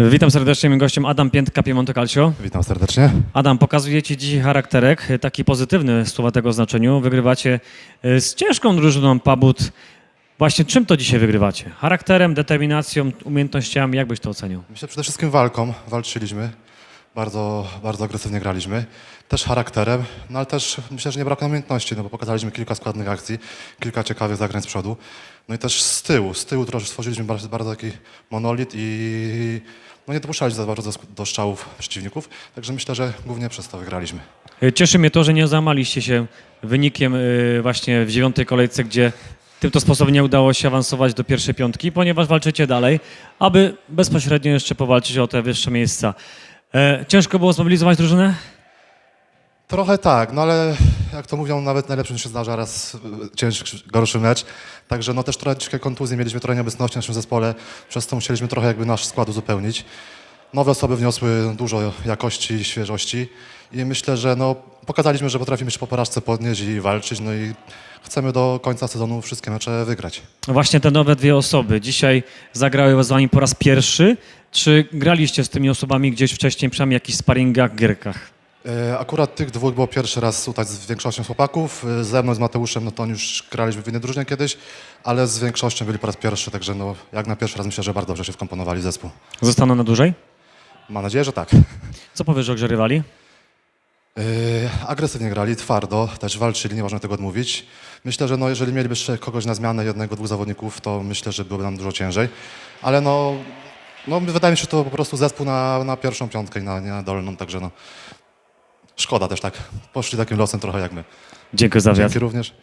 Witam serdecznie, moim gościem Adam Piętka, Piemonte Calcio. Witam serdecznie. Adam, pokazujecie dzisiaj charakterek, taki pozytywny w słowatego znaczeniu. Wygrywacie e, z ciężką drużyną Pabut. Właśnie czym to dzisiaj wygrywacie? Charakterem, determinacją, umiejętnościami? Jak byś to ocenił? Myślę przede wszystkim walką. Walczyliśmy. Bardzo, bardzo agresywnie graliśmy. Też charakterem, no ale też myślę, że nie brakło umiejętności, no bo pokazaliśmy kilka składnych akcji, kilka ciekawych zagrań z przodu. No i też z tyłu, z tyłu troszkę stworzyliśmy bardzo, bardzo taki monolit i no nie dopuszczaliśmy za bardzo do, strzałów przeciwników. Także myślę, że głównie przez to wygraliśmy. E, Cieszy mnie to, że nie załamaliście się wynikiem e, właśnie w dziewiątej kolejce, gdzie tym to sposobem nie udało się awansować do pierwszej piątki, ponieważ walczycie dalej, aby bezpośrednio jeszcze powalczyć o te wyższe miejsca. E, Ciężko było zmobilizować drużynę? Trochę tak, no ale jak to mówią, nawet najlepszym się zdarza raz y, cięższy, gorszy mecz. Także no też trochę kontuzji mieliśmy, trochę nieobecności w naszym zespole, przez to musieliśmy trochę jakby nasz skład uzupełnić. Nowe osoby wniosły dużo jakości i świeżości i myślę, że no pokazaliśmy, że potrafimy się po porażce podnieść i walczyć, no i chcemy do końca sezonu wszystkie mecze wygrać. Właśnie te nowe dwie osoby dzisiaj zagrały z wami po raz pierwszy. Czy graliście z tymi osobami gdzieś wcześniej, przynajmniej jakichś sparingach, gierkach? E, Akurat tych dwóch było pierwszy raz tutaj z większością chłopaków. E, Ze mną, z Mateuszem, no to już graliśmy w innej drużynie kiedyś, ale z większością byli po raz pierwszy, także no jak na pierwszy raz myślę, że bardzo dobrze się wkomponowali w zespół. Zostaną na dłużej? Mam nadzieję, że tak. Co powiesz o grze rywali? Yy, agresywnie grali, twardo, też walczyli, nie można tego odmówić. Myślę, że no, jeżeli mieliby jeszcze kogoś na zmianę, jednego, dwóch zawodników, to myślę, że byłoby nam dużo ciężej. Ale no, no wydaje mi się, że to po prostu zespół na, na pierwszą piątkę i na, nie na dolną, także no szkoda też tak. Poszli takim losem trochę jak my. Dziękuję za wywiad. Dzięki również.